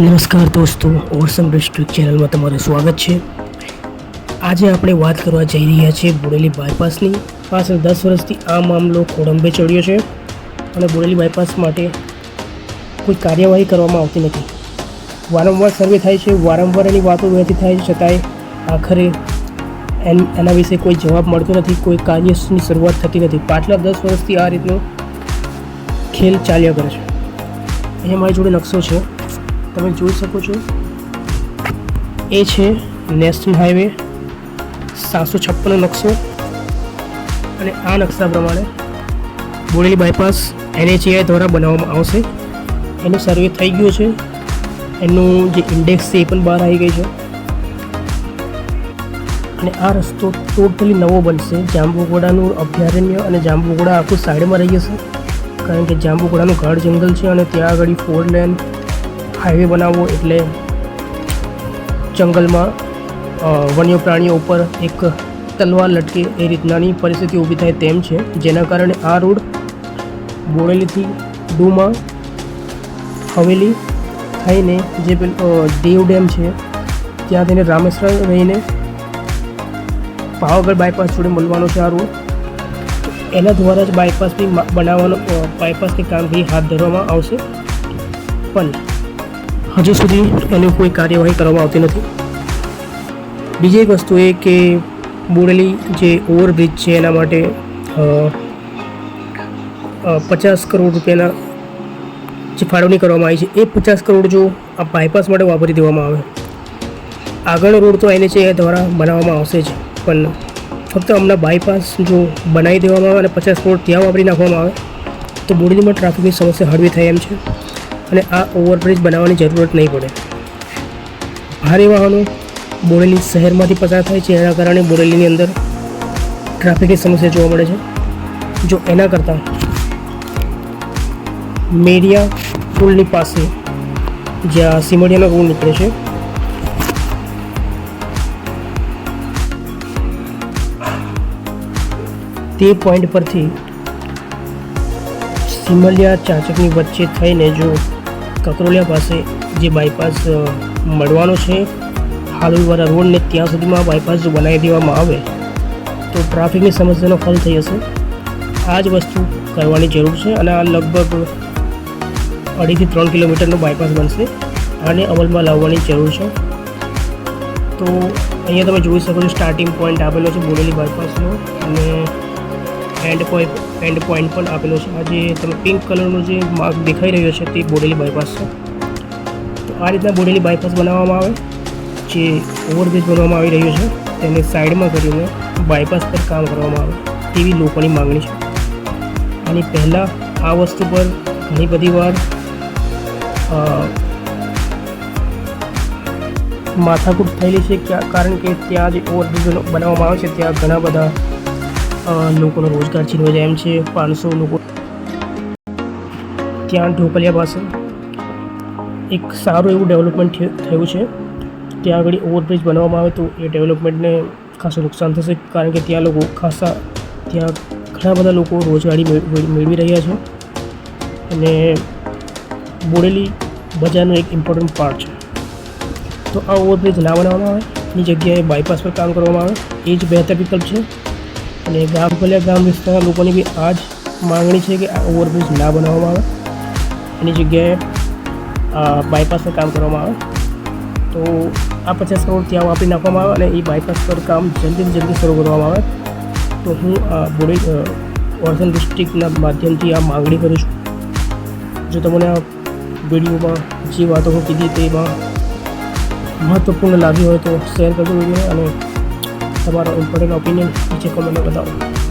નમસ્કાર દોસ્તો ઓરસમ ડિસ્ટ્રિક્ટ ચેનલમાં તમારું સ્વાગત છે. આજે આપણે વાત કરવા જઈ રહ્યા છીએ બોડેલી બાયપાસની. પાછળ દસ વર્ષથી આ મામલો ખોડંબે ચડ્યો છે અને બોડેલી બાયપાસ માટે કોઈ કાર્યવાહી કરવામાં આવતી નથી. વારંવાર સર્વે થાય છે, વારંવાર એની વાતો વહેતી થાય છે, છતાંય આખરે એના વિશે કોઈ જવાબ મળતો નથી, કોઈ કાર્યની શરૂઆત થતી નથી. પાછલા દસ વર્ષથી આ રીતનો ખેલ ચાલ્યા કરે છે. અહીંયા મારી જોડે નકશો છે. તમે જોઈ શકો છો. એ છે નેશનલ હાઈવે, સાતસો છપ્પનનો નકશો અને આ નકશા પ્રમાણે બોડેલી બાયપાસ એનએચએઆઈ દ્વારા બનાવવામાં આવશે. એનું સર્વે થઈ ગયું છે. એનું જે ઇન્ડેક્સ છે એ પણ બહાર આવી ગઈ છે. અને આ રસ્તો ટોટલી નવો બનશે. જાંબુઘોડાનું અભયારણ્ય અને જાંબુઘોડા આખું સાઈડમાં રહી જશે. કારણ કે જાંબુઘોડાનું ગાઢ જંગલ છે અને ત્યાં આગળ ફોર લેન હાઈવે બનાવવો એટલે જંગલમાં વન્ય પ્રાણીઓ ઉપર એક તલવાર લટકે એ રીતનાની પરિસ્થિતિ ઊભી થાય તેમ છે. જેના કારણે આ રોડ બોડેલીથી ડુમાં હવેલી થઈને જે દેવ ડેમ છે, ત્યાં થઈને રામેશ્વર રહીને પાવાગઢ બાયપાસ જોડે મળવાનો છે આ રોડ. એના દ્વારા જ બાયપાસ બનાવવાનો બાયપાસની કામગીરી હાથ ધરવામાં આવશે. પણ હજુ સુધી એની કોઈ કાર્યવાહી કરવામાં આવતી નથી. બીજી એક વસ્તુ એ કે બોડેલી જે ઓવરબ્રિજ છે એના માટે પચાસ કરોડ રૂપિયાના જે ફાળવણી કરવામાં આવી છે, એ પચાસ કરોડ જો આ બાયપાસ માટે વાપરી દેવામાં આવે. આગળનો રોડ તો એને છે એ દ્વારા બનાવવામાં આવશે જ, પણ ફક્ત હમણાં બાયપાસ જો બનાવી દેવામાં આવે અને પચાસ કરોડ ત્યાં વાપરી નાખવામાં આવે, તો બોડેલીમાં ટ્રાફિકની સમસ્યા હળવી થાય એમ છે. અને આ ઓવરબ્રિજ બનાવવાની જરૂરત નહીં પડે. ભારે વાહનો બોરેલી શહેરમાંથી પસાર થાય છે. એના કારણે બોરેલીની અંદર ટ્રાફિકની સમસ્યા જોવા મળે છે. જો એના કરતાં મેરિયા પુલની પાસે જ્યાં સિમડિયાનો રોડ નીકળે છે, તે પોઈન્ટ પરથી સિમલિયા ચાચકની વચ્ચે થઈને જો કકરોલિયા પાસે જે બાયપાસ મળવાનો છે. હાલુવાળા રોડને ત્યાં સુધીમાં બાયપાસ જો બનાવી દેવામાં આવે તો ટ્રાફિકની સમસ્યાનો હલ થઈ જશે આ જ વસ્તુ કરવાની જરૂર છે અને આ લગભગ અઢીથી ત્રણ કિલોમીટરનો બાયપાસ બનશે આને અમલમાં લાવવાની જરૂર છે. તો અહીંયા તમે જોઈ શકો છો સ્ટાર્ટિંગ પોઈન્ટ આપેલો છે બોરેલી બાયપાસનો અને એન્ડ પોઈન્ટ એન્ડ પોઈન્ટ પણ આપેલો છે. આ જે તમે પિંક કલરનો જે માર્ક દેખાઈ રહ્યો છે તે બોડેલી બાયપાસ છે. તો આ રીતના બોડેલી બાયપાસ બનાવવામાં આવે. જે ઓવરબ્રિજ બનવામાં આવી રહ્યો છે, તેને સાઈડમાં કરીને બાયપાસ પર કામ કરવામાં આવે તેવી લોકોની માંગણી છે. અને પહેલાં આ વસ્તુ પર ઘણી બધી વાર માથાકૂટ થયેલી છે. કારણ કે ત્યાં જે ઓવરબ્રિજ બનાવવામાં આવે છે, ત્યાં ઘણા બધા લોકોનો રોજગાર છીનવાઈ જાય એમ છે. પાંચસો લોકો ત્યાં ઢોકલિયા પાસે એક સારું એવું ડેવલપમેન્ટ થયું છે. ત્યાં આગળ ઓવરબ્રિજ બનાવવામાં આવે તો એ ડેવલપમેન્ટને ખાસું નુકસાન થશે કારણ કે ત્યાં લોકો ખાસા ત્યાં ઘણા બધા લોકો રોજગારી મેળ- મેળ- મેળવી રહ્યા છે. અને બોડેલી બજારનો એક ઇમ્પોર્ટન્ટ પાર્ટ છે. તો આ ઓવરબ્રિજ ના બનાવવામાં આવે, એની જગ્યાએ બાયપાસ પર કામ કરવામાં આવે. એ જ બહેતર વિકલ્પ છે. અને ગામ ભલે ગામ વિસ્તારના લોકોની બી આ જ માંગણી છે કે આ ઓવરબ્રિજ ના બનાવવામાં આવે એની જગ્યાએ, આ બાયપાસ પર કામ કરવામાં આવે. તો આ પચાસ કરોડ ત્યાં વાપરી નાખવામાં આવે અને એ બાયપાસ પર કામ જલ્દીથી જલ્દી શરૂ કરવામાં આવે. તો હું આ બોડે વર્ધન ડિસ્ટ્રિક્ટના માધ્યમથી આ માંગણી કરું છું. જો તમને આ વિડીયોમાં જે વાતો હું કીધી તેમાં મહત્વપૂર્ણ લાગી હોય તો શેર કરજો Navarro, imponer la opinión y que comen lo que